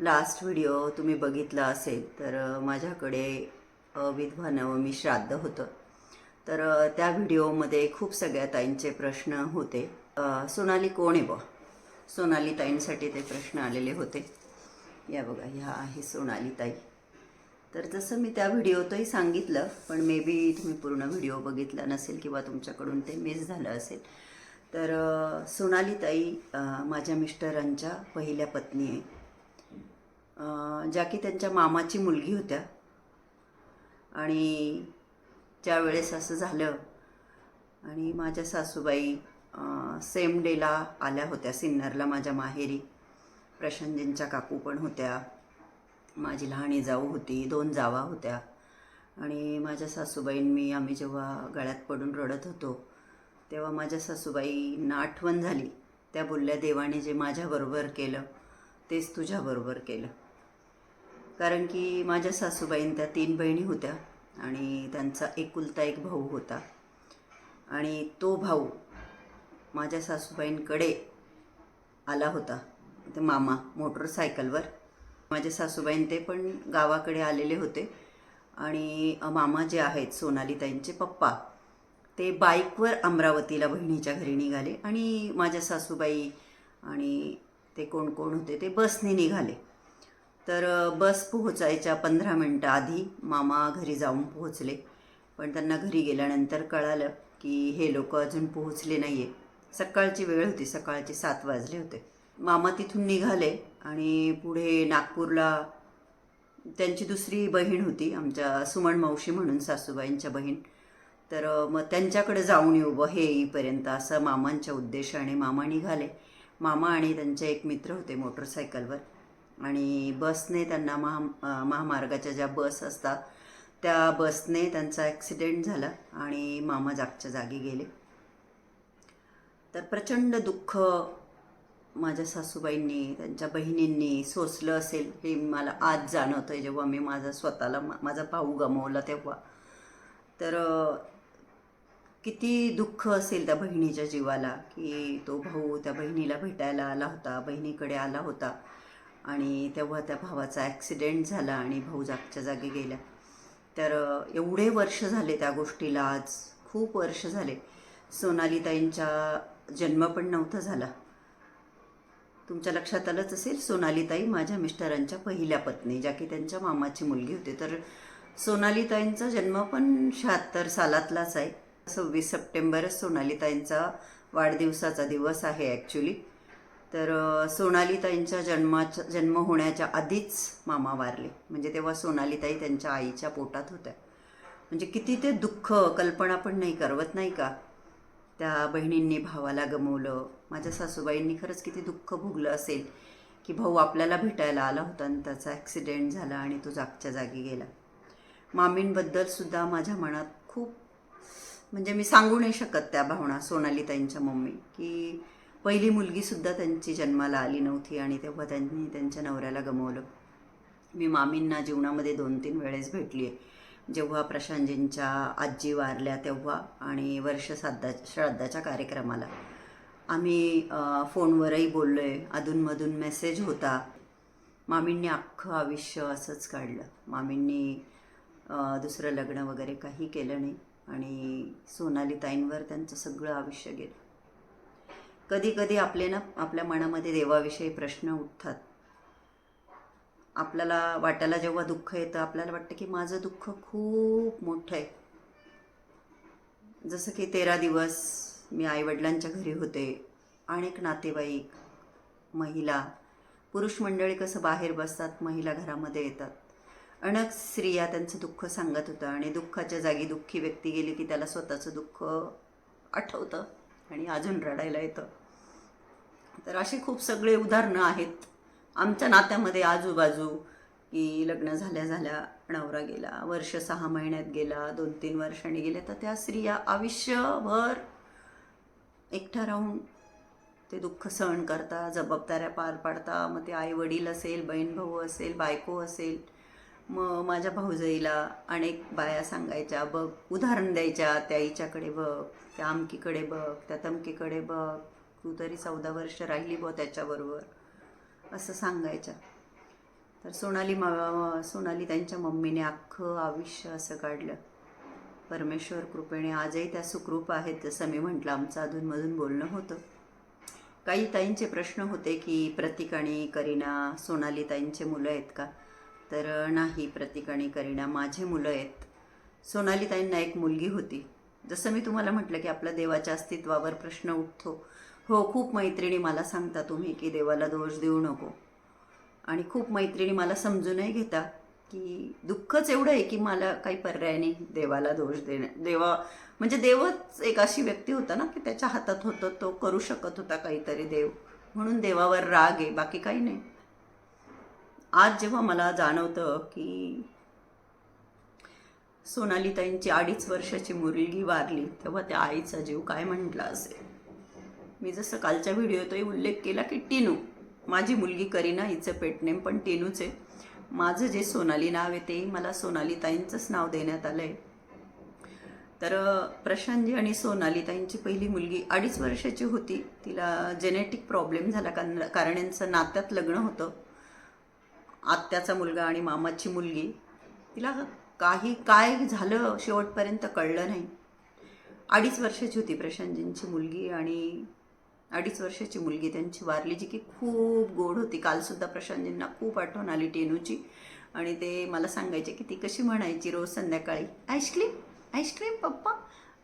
Last video तुम्ही बघितला असेल तर माझ्याकडे विधवा नवमी श्राद्ध होतं. तर त्या व्हिडिओमध्ये खूप सगळ्या ताईंचे प्रश्न होते. सोनाली कोण आहे ब? सोनाली ताईंसाठी ते प्रश्न आलेले होते. या बघा ह्या आहे सोनाली ताई. तर जसं मी त्या व्हिडिओतही सांगितलं पण मे बी तुम्ही पूर्ण व्हिडिओ बघितला नसेल किंवा तुमच्याकडून ते मिस झालं असेल. तर सोनाली ताई माझ्या मिस्टरांच्या पहिल्या पत्नी आहे. ज्या की त्यांच्या मामाची मुलगी होत्या. आणि ज्या वेळेस असं झालं आणि माझ्या सासूबाई सेम डेला आल्या होत्या सिन्नरला माझ्या माहेरी. प्रशांतजींच्या काकू पण होत्या. माझी लहानी जाऊ होती दोन जावा होत्या. आणि माझ्या सासूबाईंनी आम्ही जेव्हा गळ्यात पडून रडत होतो तेव्हा माझ्या सासूबाईंना आठवण झाली. त्या बोलल्या देवाने जे माझ्याबरोबर केलं तेच तुझ्याबरोबर केलं. कारण की माझ्या सासूबाईं त्या तीन बहिणी होत्या आणि त्यांचा एकुलता एक भाऊ होता. आणि तो भाऊ माझ्या सासूबाईंकडे आला होता ते मामा मोटरसायकलवर. माझ्या सासूबाईं ते पण गावाकडे आलेले होते आणि मामा जे आहेत सोनालीताईंचे पप्पा ते बाईकवर अमरावतीला बहिणीच्या घरी निघाले आणि माझ्या सासूबाई आणि ते कोण कोण होते ते बसने निघाले. तर बस पोहोचायच्या पंधरा मिनटं आधी मामा घरी जाऊन पोहोचले. पण त्यांना घरी गेल्यानंतर कळालं की हे लोक अजून पोहोचले नाही आहे सकाळची वेळ होती सकाळचे सात वाजले होते. मामा तिथून निघाले आणि पुढे नागपूरला त्यांची दुसरी बहीण होती आमच्या सुमन मावशी म्हणून सासूबाईंच्या बहीण. तर मग त्यांच्याकडे जाऊन येऊ बा हे येईपर्यंत असं मामांच्या उद्देशाने मामा निघाले. मामा आणि त्यांचे एक मित्र होते मोटरसायकलवर. आणि बसने त्यांना महा महामार्गाच्या ज्या बस असतात त्या बसने त्यांचा ॲक्सिडेंट झाला आणि मामा जागच्या जागी गेले. तर प्रचंड दुःख माझ्या सासूबाईंनी त्यांच्या बहिणींनी सोसलं असेल हे मला आज जाणवतं आहे जेव्हा मी माझा स्वतःला मा- माझा भाऊ गमावला तेव्हा. तर किती दुःख असेल त्या बहिणीच्या जीवाला की तो भाऊ त्या बहिणीला भेटायला आला होता बहिणीकडे आला होता. आणि तेव्हा त्या भावाचा ॲक्सिडेंट झाला आणि भाऊ जागच्या जागी गेला. तर एवढे वर्ष झाले त्या गोष्टीला आज खूप वर्ष झाले. सोनालीताईंचा जन्म पण नव्हता झाला. तुमच्या लक्षात आलंच असेल सोनालीताई माझ्या मिस्टरांच्या पहिल्या पत्नी ज्या की त्यांच्या मामाची मुलगी होती. तर सोनालीताईंचा जन्म पण शहात्तर सालातलाच आहे. सव्वीस सप्टेंबरच सोनालीताईंचा वाढदिवसाचा दिवस आहे ॲक्च्युली तर सोनालीताईंच्या जन्माच्या जन्म होण्याच्या आधीच मामा वारले. म्हणजे तेव्हा सोनालीताई त्यांच्या आईच्या पोटात होत्या. म्हणजे किती ते दुःख कल्पना पण नाही करवत नाही का? त्या बहिणींनी भावाला गमवलं. माझ्या सासूबाईंनी खरंच किती दुःख भोगलं असेल की भाऊ आपल्याला भेटायला आला होता आणि त्याचा ॲक्सिडेंट झाला आणि तो जागच्या जागी गेला. मामींबद्दल सुद्धा माझ्या मनात खूप म्हणजे मी सांगू नाही शकत त्या भावना सोनालीताईंच्या मम्मी की पहिली मुलगीसुद्धा त्यांची जन्माला आली नव्हती आणि तेव्हा त्यांनी त्यांच्या नवऱ्याला गमवलं. मी मामींना जीवनामध्ये दोन तीन वेळेस भेटली आहे. जेव्हा प्रशांतजींच्या आजी वारल्या तेव्हा आणि वर्ष श्राद्धा श्राद्धाच्या कार्यक्रमाला. आम्ही फोनवरही बोललो आहे अधूनमधून मेसेज होता. मामींनी अख्खं आयुष्य असंच काढलं. मामींनी दुसरं लग्न वगैरे काही केलं नाही आणि सोनाली ताईंवर त्यांचं सगळं आयुष्य गेलं. कधी कधी आपले ना आपल्या मनामध्ये देवाविषयी प्रश्न उठतात. आपल्याला वाटायला जेव्हा दुःख येतं आपल्याला वाटतं की माझं दुःख खूप मोठं आहे. जसं की तेरा दिवस मी आईवडिलांच्या घरी होते अनेक नातेवाईक महिला पुरुष मंडळी कसं बाहेर बसतात महिला घरामध्ये येतात. अनेक स्त्रिया त्यांचं दुःख सांगत होतं आणि दुःखाच्या जागी दुःखी व्यक्ती गेली की त्याला स्वतःचं दुःख आठवतं आणि अजून रडायला येतं. तर अशी खूप सगळे उदाहरणं आहेत. आमच्या नात्यामध्ये आजूबाजू की लग्न झाल्या झाल्या नवरा गेला वर्ष सहा महिन्यात गेला दोन तीन वर्षांनी गेल्या तर त्या स्त्रिया आयुष्यभर एकट्या राहून ते दुःख सहन करता जबाबदाऱ्या पार पाडता. मग ते आई वडील असेल बहीण भाऊ असेल बायको असेल मग माझ्या भाऊजाईला अनेक बाया सांगायच्या बघ उदाहरण द्यायच्या त्या हिच्याकडे बघ त्या अमकीकडे बघ त्या तमकीकडे बघ. तू तरी चौदा वर्ष राहिली बुवा त्याच्याबरोबर असं सांगायच्या. तर सोनाली मा सोनाली त्यांच्या मम्मीने अख्खं आयुष्य असं काढलं. परमेश्वर कृपेने आजही त्या सुखरूप आहेत जसं मी म्हटलं आमचं अधूनमधून बोलणं होतं. काही ताईंचे प्रश्न होते की प्रतीक आणि करीना सोनाली ताईंचे मुलं आहेत का? तर नाही प्रतीक आणि करीना माझे मुलं आहेत. सोनाली ताईंना एक मुलगी होती. जसं मी तुम्हाला म्हटलं की आपल्या देवाच्या अस्तित्वावर प्रश्न उठतो. हो खूप मैत्रिणी मला सांगता तुम्ही की देवाला दोष देऊ नको. आणि खूप मैत्रिणी मला समजूनही घेता की दुःखच एवढं आहे की मला काही पर्याय नाही देवाला दोष देण्या देवा म्हणजे देवच एक अशी व्यक्ती होता ना की त्याच्या हातात होतं तो करू शकत होता काहीतरी देव. म्हणून देवावर राग आहे बाकी काही नाही. आज जेव्हा मला जाणवतं की सोनालीताईंची अडीच वर्षाची मुलगी वारली तेव्हा त्या आईचा जीव काय म्हटला असेल? मी जसं कालच्या व्हिडिओतही उल्लेख केला की टिनू माझी मुलगी करीना हिचं पेटनेम पण टिनूच आहे. माझं जे सोनाली नाव आहे ते मला सोनालीताईंचंच नाव देण्यात आलं आहे तर प्रशांतजी आणि सोनालीताईंची पहिली मुलगी अडीच वर्षाची होती. तिला जेनेटिक प्रॉब्लेम झाला कारण कारण यांचं नात्यात लग्न होतं. आत्याचा मुलगा आणि मामाची मुलगी. तिला काही काय झालं शेवटपर्यंत कळलं नाही. अडीच वर्षाची होती प्रशांतजींची मुलगी आणि अडीच वर्षाची मुलगी त्यांची वारली जी की खूप गोड होती. कालसुद्धा प्रशांतजींना खूप आठवण आली टेनूची. आणि ते मला सांगायचे की ती कशी म्हणायची रोज संध्याकाळी? आईस्क्रीम आईस्क्रीम पप्पा.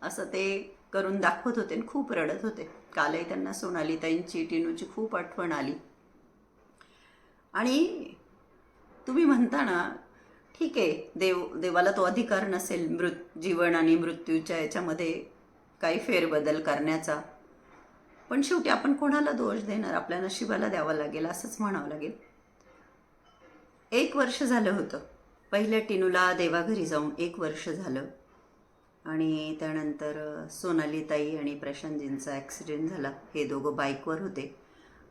असं ते करून दाखवत होते आणि खूप रडत होते. कालही त्यांना सोनाली ताईंची टिनूची खूप आठवण आली. आणि तुम्ही म्हणता ना ठीक आहे देव देवाला तो अधिकार नसेल मृत जीवन आणि मृत्यूच्या याच्यामध्ये काही फेरबदल करण्याचा. पण शेवटी आपण कोणाला दोष देणार? आपल्या नशिबाला द्यावा लागेल असंच म्हणावं लागेल. एक वर्ष झालं होतं. पहिल्या टिनूला देवाघरी जाऊन एक वर्ष झालं. आणि त्यानंतर सोनाली ताई आणि प्रशांतजींचा ॲक्सिडेंट झाला. हे दोघं बाईकवर होते.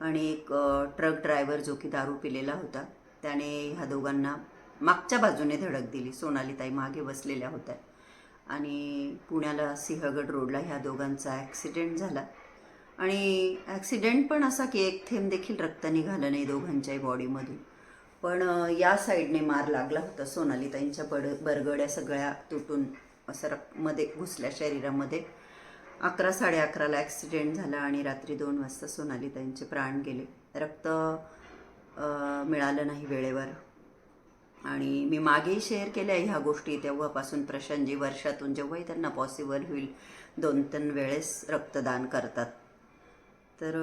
आणि एक ट्रक ड्रायव्हर जो की दारू पिलेला होता त्याने ह्या दोघांना मागच्या बाजूने धडक दिली. सोनाली ताई मागे बसलेल्या होत्या. आणि पुण्याला सिंहगड रोडला ह्या दोघांचा ॲक्सिडेंट झाला. आणि ॲक्सिडेंट पण असा की एक थेंब देखील रक्त निघालं नाही दोघांच्याही बॉडीमधून पण या साईडने मार लागला होता सोनालीताईंच्या बड बरगड्या सगळ्या तुटून असं रकमध्ये घुसल्या शरीरामध्ये. अकरा साडे अकराला ॲक्सिडेंट झाला आणि रात्री दोन वाजता सोनालीताईंचे प्राण गेले. रक्त मिळालं नाही वेळेवर. आणि मी मागेही शेअर केल्या ह्या गोष्टी तेव्हापासून प्रशांतजी वर्षातून जेव्हाही त्यांना पॉसिबल होईल दोन तीन वेळेस रक्तदान करतात. तर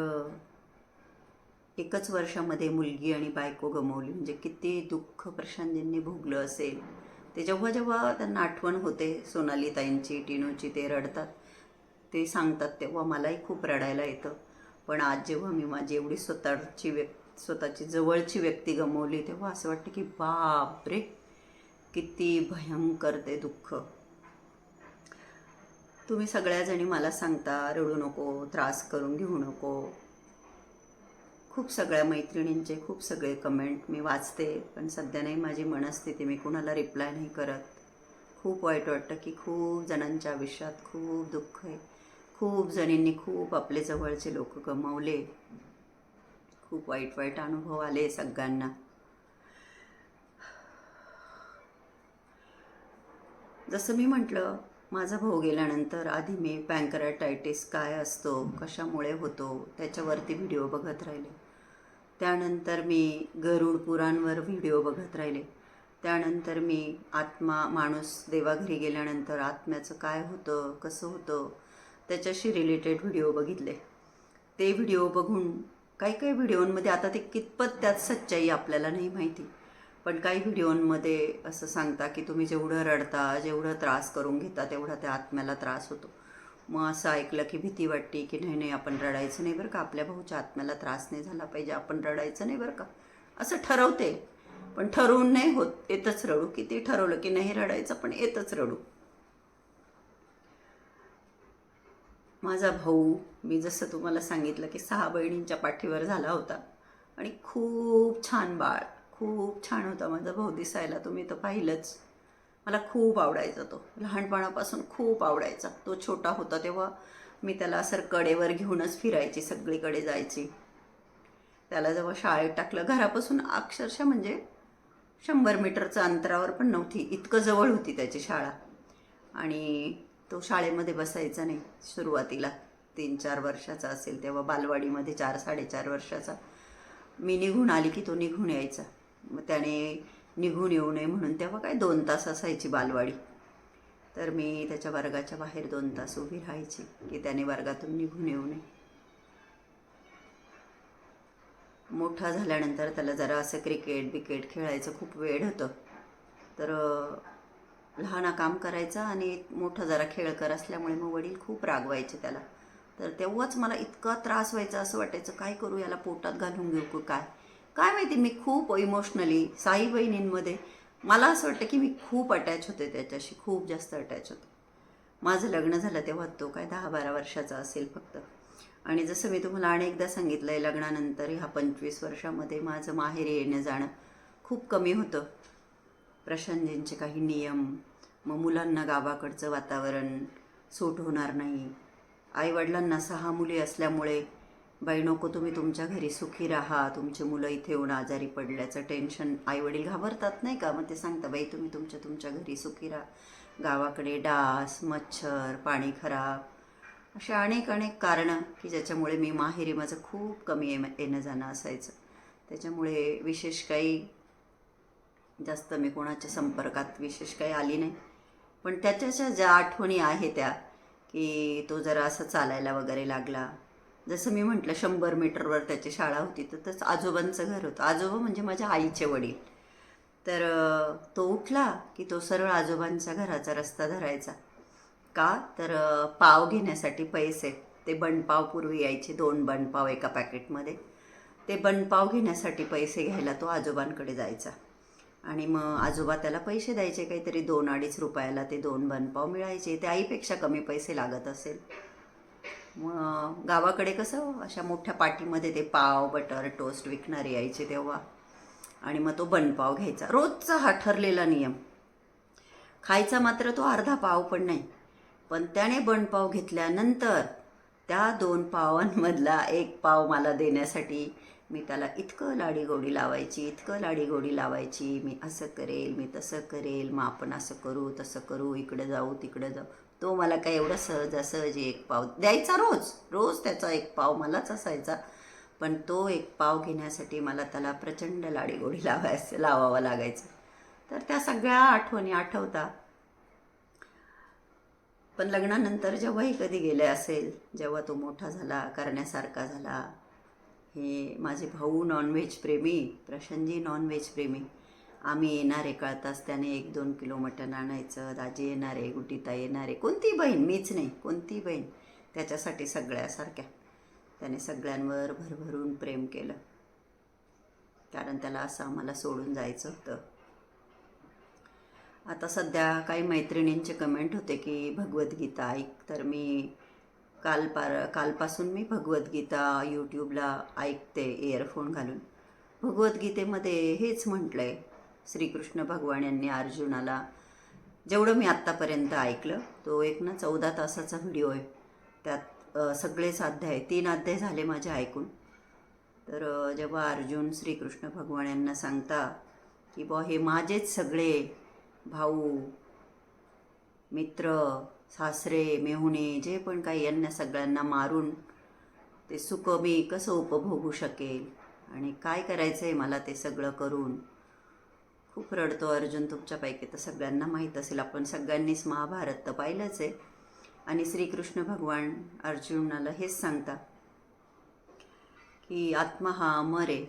एकच वर्षामध्ये मुलगी आणि बायको गमवली. म्हणजे किती दुःख प्रशांतींनी भोगलं असेल. ते जेव्हा जेव्हा त्यांना आठवण होते सोनाली ताईंची टिनूची ते रडतात. ते सांगतात तेव्हा मलाही खूप रडायला येतं. पण आज जेव्हा मी माझी एवढी स्वतःची व्यक् स्वतःची जवळची व्यक्ती गमवली तेव्हा असं वाटतं की बाप रे किती भयंकर ते दुःख. तुम्ही सगळ्याजणी मला सांगता रडू नको त्रास करून घेऊ नको. खूप सगळ्या मैत्रिणींचे खूप सगळे कमेंट मी वाचते पण सध्या नाही माझी मनस्थिती मी कुणाला रिप्लाय नाही करत. खूप वाईट वाटतं की खूप जणांच्या आयुष्यात खूप दुःख आहे. खूप जणींनी खूप आपले जवळचे लोक गमावले. खूप वाईट वाईट अनुभव आले सगळ्यांना. जसं मी म्हटलं माझा भाऊ गेल्यानंतर आधी मी पँकराटायटिस काय असतो कशामुळे होतो त्याच्यावरती व्हिडिओ बघत राहिले. त्यानंतर मी गरुड पुराणवर व्हिडिओ बघत राहिले. त्यानंतर मी आत्मा माणूस देवाघरी गेल्यानंतर आत्म्याचं काय होतं कसं होतं त्याच्याशी रिलेटेड व्हिडिओ बघितले. ते व्हिडिओ बघून काही काही व्हिडिओंमध्ये आता ते कितपत त्यात सच्चाई आपल्याला नाही माहिती. पण काही व्हिडिओंमध्ये असं सांगता की तुम्ही जेवढं रडता जेवढं त्रास करून घेता तेवढा त्या आत्म्याला त्रास होतो. मग असं ऐकलं की भीती वाटते की नाही नाही आपण रडायचं नाही बरं का? आपल्या भाऊच्या आत्म्याला त्रास नाही झाला पाहिजे आपण रडायचं नाही बरं का? असं ठरवते. पण ठरवून नाही होत येतच रडू. किती ठरवलं की नाही रडायचं पण येतच रडू. माझा भाऊ मी जसं तुम्हाला सांगितलं की सहा बहिणींच्या पाठीवर झाला होता. आणि खूप छान बाळ. खूप छान होता. माझा भाऊ दिसायला तुम्ही तर पाहिलंच. मला खूप आवडायचा तो. लहानपणापासून खूप आवडायचा. तो छोटा होता तेव्हा मी त्याला असं कडेवर घेऊनच फिरायची सगळीकडे जायची. त्याला जेव्हा शाळेत टाकलं घरापासून अक्षरशः म्हणजे शंभर मीटरचं अंतरावर पण नव्हती. इतकं जवळ होती त्याची शाळा. आणि तो शाळेमध्ये बसायचा नाही सुरुवातीला. तीन चार वर्षाचा असेल तेव्हा बालवाडीमध्ये चार साडेचार वर्षाचा. मी निघून आली की तो निघून यायचा. मग त्याने निघून येऊ नये म्हणून तेव्हा काय दोन तास असायची बालवाडी. तर मी त्याच्या वर्गाच्या बाहेर दोन तास उभी राहायची की त्याने वर्गातून निघून येऊ नये. मोठा झाल्यानंतर त्याला जरा असं क्रिकेट बिकेट खेळायचं खूप वेळ होतं. तर लहाना काम करायचा आणि मोठा जरा खेळकर असल्यामुळे मग वडील खूप रागवायचे त्याला. तर तेव्हाच मला इतका त्रास व्हायचा असं वाटायचं काय करू याला पोटात घालून घेऊ का काय? काय माहिती मी खूप इमोशनली साई बहिणींमध्ये मला असं वाटतं की मी खूप अटॅच होते त्याच्याशी खूप जास्त अटॅच होते. माझं लग्न झालं तेव्हा तो काय दहा बारा वर्षाचा असेल फक्त. आणि जसं मी तुम्हाला अनेकदा सांगितलं आहे लग्नानंतर ह्या पंचवीस वर्षामध्ये माझं माहेरी येणं जाणं खूप कमी होतं. प्रशांतजींचे काही नियम मग मुलांना गावाकडचं वातावरण सूट होणार नाही. आईवडिलांना सहा मुली असल्यामुळे बाई नको तुम्ही तुमच्या घरी सुखी राहा. तुमची मुलं इथे येऊन आजारी पडल्याचं टेन्शन आईवडील घाबरतात नाही का? मग ते सांगता बाई तुम्ही तुमच्या तुमच्या घरी सुखी राहा. गावाकडे डास मच्छर पाणी खराब. अशा अनेक अनेक कारणं की ज्याच्यामुळे मी माहेरी माझं खूप कमी येणं येणं जाणं असायचं. त्याच्यामुळे विशेष काही जास्त मी कोणाच्या संपर्कात विशेष काही आली नाही. पण त्याच्याच्या ज्या आठवणी आहे त्या की तो जरा असं चालायला वगैरे लागला जसं मी म्हटलं शंभर मीटरवर त्याची शाळा होती तर तसं आजोबांचं घर होतं. आजोबा म्हणजे माझ्या आईचे वडील. तर तो उठला की तो सरळ आजोबांच्या घराचा रस्ता धरायचा. का? तर पाव घेण्यासाठी पैसे. ते बनपाव पूर्वी यायचे दोन बनपाव एका पॅकेटमध्ये. ते बनपाव घेण्यासाठी पैसे घ्यायला तो आजोबांकडे जायचा. आणि मग आजोबा त्याला पैसे द्यायचे काहीतरी दोन अडीच रुपयाला ते दोन बनपाव मिळायचे. ते आईपेक्षा कमी पैसे लागत असेल. गावाकडे कसं अशा मोठ्या पाटीमध्ये ते पाव बटर टोस्ट विकणारे यायचे तेव्हा. आणि मग तो बनपाव घ्यायचा. रोजचा हा ठरलेला नियम. खायचा मात्र तो अर्धा पाव पण नाही. पण त्याने बनपाव घेतल्यानंतर त्या दोन पावांमधला एक पाव मला देण्यासाठी मी त्याला इतकं लाडीगोडी लावायची इतकं लाडीगोडी लावायची. मी असं करेल मी तसं करेल मग आपण असं करू तसं करू इकडे जाऊ तिकडे जाऊ. तो मला काय एवढं सहजासहजी एक पाव द्यायचा रोज रोज त्याचा एक पाव मलाच असायचा. पण तो एक पाव घेण्यासाठी मला त्याला प्रचंड लाडीगोडी लावायचं लावावा लागायचं. तर त्या सगळ्या आठवणी आठवता. पण लग्नानंतर जेव्हाही कधी गेले असेल जेव्हा तो मोठा झाला करण्यासारखा झाला हे माझे भाऊ नॉनव्हेज प्रेमी प्रशंजी नॉनव्हेज प्रेमी आम्ही येणारे कळताच त्याने एक दोन किलो मटण आणायचं दाजी आहे गुटीता येणार आहे कोणती बहीण? मीच नाही कोणती बहीण? त्याच्यासाठी सगळ्यासारख्या. त्याने सगळ्यांवर भरभरून प्रेम केलं. कारण त्याला असं आम्हाला सोडून जायचं होतं. आता सध्या काही मैत्रिणींचे कमेंट होते की भगवद्गीता ऐक. तर मी काल पार कालपासून मी भगवद्गीता यूट्यूबला ऐकते इयरफोन घालून. भगवद्गीतेमध्ये हेच म्हटलं आहे श्रीकृष्ण भगवान यांनी अर्जुनाला जेवढं मी आत्तापर्यंत ऐकलं तो एक ना चौदा तासाचा व्हिडिओ आहे. त्यात सगळेच अध्याय तीन अध्याय झाले माझे ऐकून. तर जेव्हा अर्जुन श्रीकृष्ण भगवान यांना सांगता की बॉ हे माझेच सगळे भाऊ मित्र सासरे मेहुणे जे पण काही यांना सगळ्यांना मारून ते सुख मी कसं उपभोगू शकेल? आणि काय करायचं आहे मला ते सगळं करून? खूप रडतो अर्जुन तुमच्यापैकी तर सगळ्यांना माहीत असेल. आपण सगळ्यांनीच महाभारत तर पाहिलंच आहे. आणि श्रीकृष्ण भगवान अर्जुनाला हेच सांगता की आत्मा हा अमर आहे.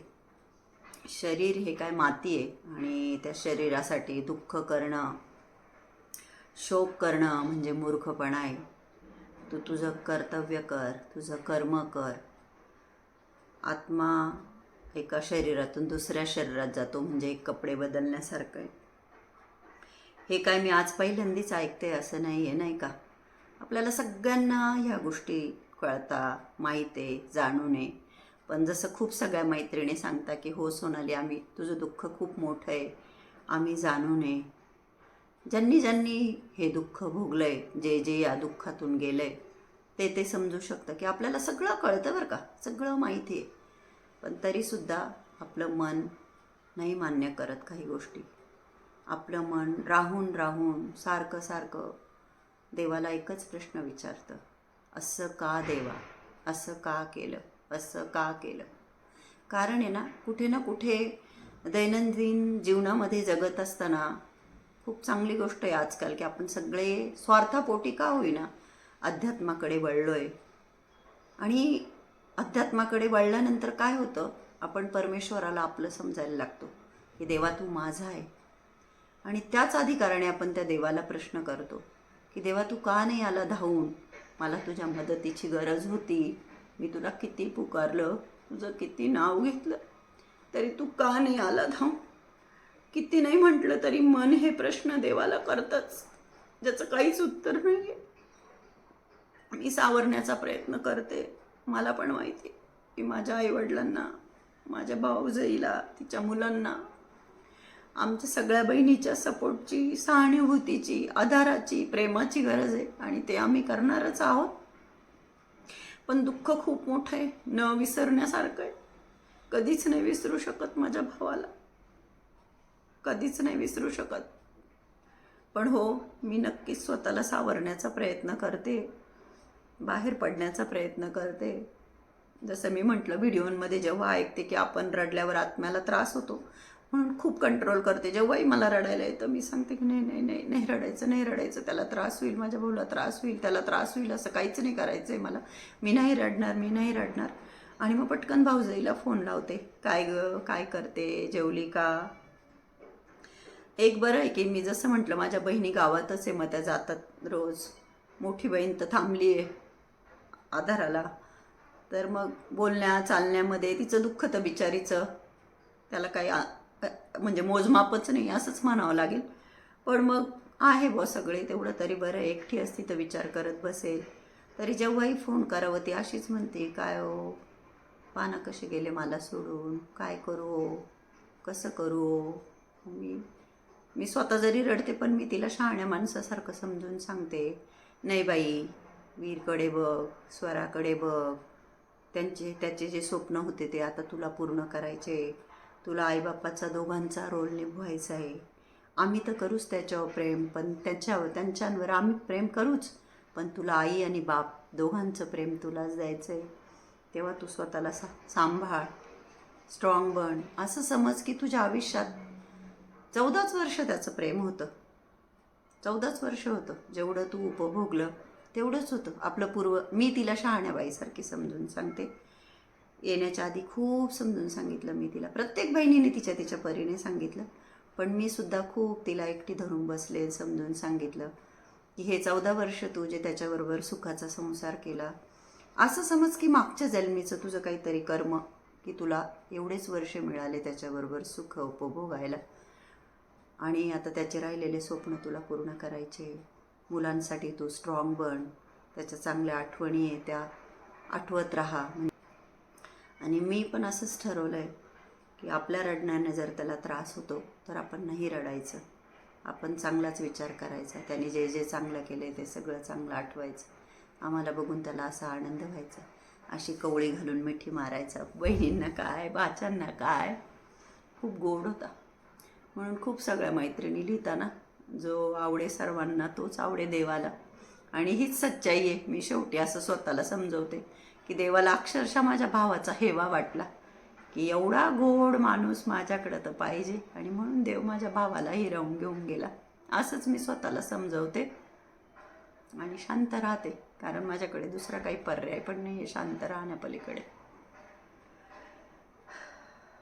शरीर हे काय माती आहे आणि त्या शरीरासाठी दुःख करणं शोक करणं म्हणजे मूर्खपणा आहे. तू तुझं कर्तव्य कर तुझं कर्म कर. आत्मा एका शरीरातून दुसऱ्या शरीरात जातो म्हणजे एक कपडे बदलण्यासारखं आहे. हे काय मी आज पहिल्यांदीच ऐकते असं नाही आहे नाही का? आपल्याला सगळ्यांना ह्या गोष्टी कळता माहीत आहे जाणून आहे. पण जसं खूप सगळ्या मैत्रिणी सांगता की हो सोनाली आम्ही तुझं दुःख खूप मोठं आहे. आम्ही जाणून आहे. ज्यांनी ज्यांनी हे दुःख भोगलं आहे जे जे या दुःखातून गेलं आहे ते ते समजू शकतं की आपल्याला सगळं कळतं बरं का? सगळं माहिती आहे. पण तरीसुद्धा आपलं मन नाही मान्य करत काही गोष्टी. आपलं मन राहून राहून सारखं सारखं देवाला एकच प्रश्न विचारतं. असं का देवा? असं का केलं? असं का केलं? कारण आहे ना कुठे ना कुठे दैनंदिन जीवनामध्ये जगत असताना खूप चांगली गोष्ट आहे आजकाल की आपण सगळे स्वार्थापोटी का होईना अध्यात्माकडे वळलो आहे आणि अध्यात्माकडे वळल्यानंतर काय होतं? आपण परमेश्वराला आपलं समजायला लागतो. की देवा तू माझा आहे. आणि त्याच अधिकाराने आपण त्या देवाला प्रश्न करतो की देवा तू का नाही आला धावून? मला तुझ्या मदतीची गरज होती. मी तुला किती पुकारलं? तुझं किती नाव घेतलं? तरी तू का नाही आला धावून? किती नाही म्हटलं तरी मन हे प्रश्न देवाला करतंच. ज्याचं काहीच उत्तर नाही आहे मी सावरण्याचा प्रयत्न करते. मला पण माहिती आहे की माझ्या आईवडिलांना माझ्या भाऊजाईला तिच्या मुलांना आमच्या सगळ्या बहिणीच्या सपोर्टची सहानुभूतीची आधाराची प्रेमाची गरज आहे आणि ते आम्ही करणारच आहोत. पण दुःख खूप मोठं आहे न विसरण्यासारखं आहे. कधीच नाही विसरू शकत माझ्या भावाला. कधीच नाही विसरू शकत. पण हो मी नक्कीच स्वतःला सावरण्याचा प्रयत्न करते. बाहेर पडण्याचा प्रयत्न करते. जसं मी म्हटलं व्हिडिओमध्ये जेव्हा ऐकते की आपण रडल्यावर आत्म्याला त्रास होतो म्हणून खूप कंट्रोल करते. जेव्हाही मला रडायला येतं मी सांगते की नाही नाही नाही नाही रडायचं नाही रडायचं त्याला त्रास होईल माझ्या भाऊला त्रास होईल त्याला त्रास होईल असं काहीच नाही करायचं आहे मला. मी नाही रडणार मी नाही रडणार. आणि मग पटकन भाऊजाईला फोन लावते. काय ग काय करते जेवली का? एक बरं आहे की मी जसं म्हटलं माझ्या बहिणी गावातच आहे मग त्या जातात रोज. मोठी बहीण तर थांबली आहे आधाराला. तर मग बोलण्या चालण्यामध्ये तिचं दुःख तर बिचारीचं. त्याला काही आ- म्हणजे मोजमापच नाही असंच म्हणावं लागेल. पण मग आहे बुवा सगळे तेवढं तरी बरं एकटी असती तर विचार करत बसेल. तरी जेव्हाही फोन करावं ती अशीच म्हणते काय हो? पानं कसे गेले मला सोडून? काय करू? कसं करू? मी मी स्वतः जरी रडते पण मी तिला शहाण्या माणसासारखं समजून सांगते नाही बाई वीरकडे बघ स्वराकडे बघ. त्यांचे त्याचे जे स्वप्न होते ते आता तुला पूर्ण करायचे. तुला आईबापाचा दोघांचा रोल निभवायचा आहे. आम्ही तर करूच त्याच्यावर प्रेम पण त्याच्यावर त्यांच्यावर आम्ही प्रेम करूच. पण तुला आई आणि बाप दोघांचं प्रेम तुलाच द्यायचं आहे तेव्हा तू स्वतःला सा सांभाळ. स्ट्रॉंग बन. असं समज की तुझ्या आयुष्यात चौदाच वर्ष त्याचं प्रेम होतं. चौदाच वर्ष होतं. जेवढं तू उपभोगलं तेवढंच होतं. आपलं पूर्व मी तिला शहाण्याबाईसारखी समजून सांगते. येण्याच्या आधी खूप समजून सांगितलं मी तिला. प्रत्येक बहिणीने तिच्या तिच्या परीने सांगितलं. पण मी सुद्धा खूप तिला एकटी धरून बसले समजून सांगितलं की हे चौदा वर्ष तू जे त्याच्याबरोबर सुखाचा संसार केला असं समज की मागच्या जन्मीचं तुझं काहीतरी कर्म की तुला एवढेच वर्ष मिळाले त्याच्याबरोबर सुख उपभोगायला आणि आता त्याचे राहिलेले स्वप्न तुला पूर्ण करायचे. मुलांसाठी तू स्ट्रॉंग बन त्याच्या चांगल्या आठवणी आहे त्या आठवत राहा. आणि मी पण असंच ठरवलं आहे की आपल्या रडण्याने जर त्याला त्रास होतो तर आपण नाही रडायचं. आपण चांगलाच विचार करायचा. त्याने जे जे चांगलं केलं ते सगळं चांगलं आठवायचं. आम्हाला बघून त्याला असा आनंद व्हायचा. अशी कवळी घालून मिठी मारायचा. बहिणींना काय बाच्यांना काय? खूप गोड होता. म्हणून खूप सगळ्या मैत्रिणी लिहिताना जो आवडे सर्वांना तोच आवडे देवाला. आणि हीच सच्चाई आहे. मी शेवटी असं स्वतःला समजवते की देवाला अक्षरशः माझ्या भावाचा हेवा वाटला की एवढा गोड माणूस माझ्याकडं तर पाहिजे आणि म्हणून देव माझ्या भावाला हिरावून घेऊन गेला. असंच मी स्वतःला समजवते आणि शांत राहते. कारण माझ्याकडे दुसरा काही पर्याय पण नाही आहे शांत राहण्यापलीकडे.